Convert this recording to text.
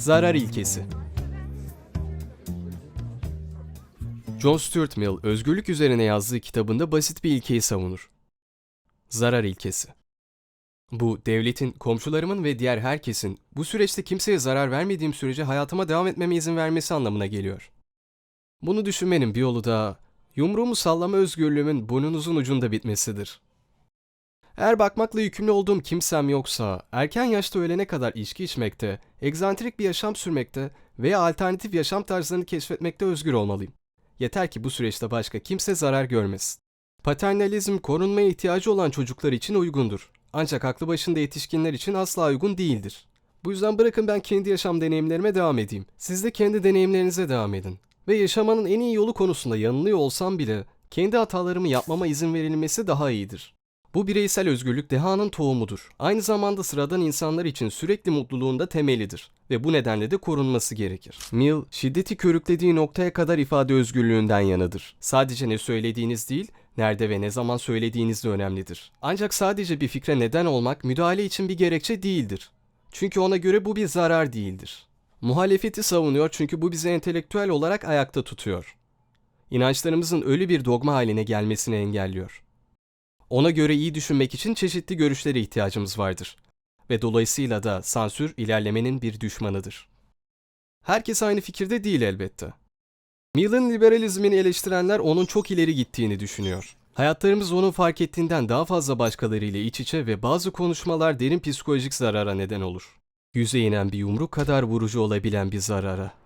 Zarar ilkesi. John Stuart Mill, özgürlük üzerine yazdığı kitabında basit bir ilkeyi savunur. Zarar ilkesi. Bu, devletin, komşularımın ve diğer herkesin bu süreçte kimseye zarar vermediğim sürece hayatıma devam etmeme izin vermesi anlamına geliyor. Bunu düşünmenin bir yolu da yumruğumu sallama özgürlüğümün burnunuzun ucunda bitmesidir. Eğer bakmakla yükümlü olduğum kimsem yoksa, erken yaşta ölene kadar içki içmekte, egzantrik bir yaşam sürmekte veya alternatif yaşam tarzlarını keşfetmekte özgür olmalıyım. Yeter ki bu süreçte başka kimse zarar görmesin. Paternalizm korunmaya ihtiyacı olan çocuklar için uygundur. Ancak aklı başında yetişkinler için asla uygun değildir. Bu yüzden bırakın ben kendi yaşam deneyimlerime devam edeyim. Siz de kendi deneyimlerinize devam edin. Ve yaşamanın en iyi yolu konusunda yanılıyor olsam bile kendi hatalarımı yapmama izin verilmesi daha iyidir. Bu bireysel özgürlük dehanın tohumudur. Aynı zamanda sıradan insanlar için sürekli mutluluğun da temelidir ve bu nedenle de korunması gerekir. Mill, şiddeti körüklediği noktaya kadar ifade özgürlüğünden yanıdır. Sadece ne söylediğiniz değil, nerede ve ne zaman söylediğiniz de önemlidir. Ancak sadece bir fikre neden olmak müdahale için bir gerekçe değildir. Çünkü ona göre bu bir zarar değildir. Muhalefeti savunuyor çünkü bu bizi entelektüel olarak ayakta tutuyor. İnançlarımızın ölü bir dogma haline gelmesini engelliyor. Ona göre iyi düşünmek için çeşitli görüşlere ihtiyacımız vardır. Ve dolayısıyla da sansür ilerlemenin bir düşmanıdır. Herkes aynı fikirde değil elbette. Mill'in liberalizmini eleştirenler onun çok ileri gittiğini düşünüyor. Hayatlarımız onun fark ettiğinden daha fazla başkalarıyla iç içe ve bazı konuşmalar derin psikolojik zarara neden olur. Yüze inen bir yumruk kadar vurucu olabilen bir zarara.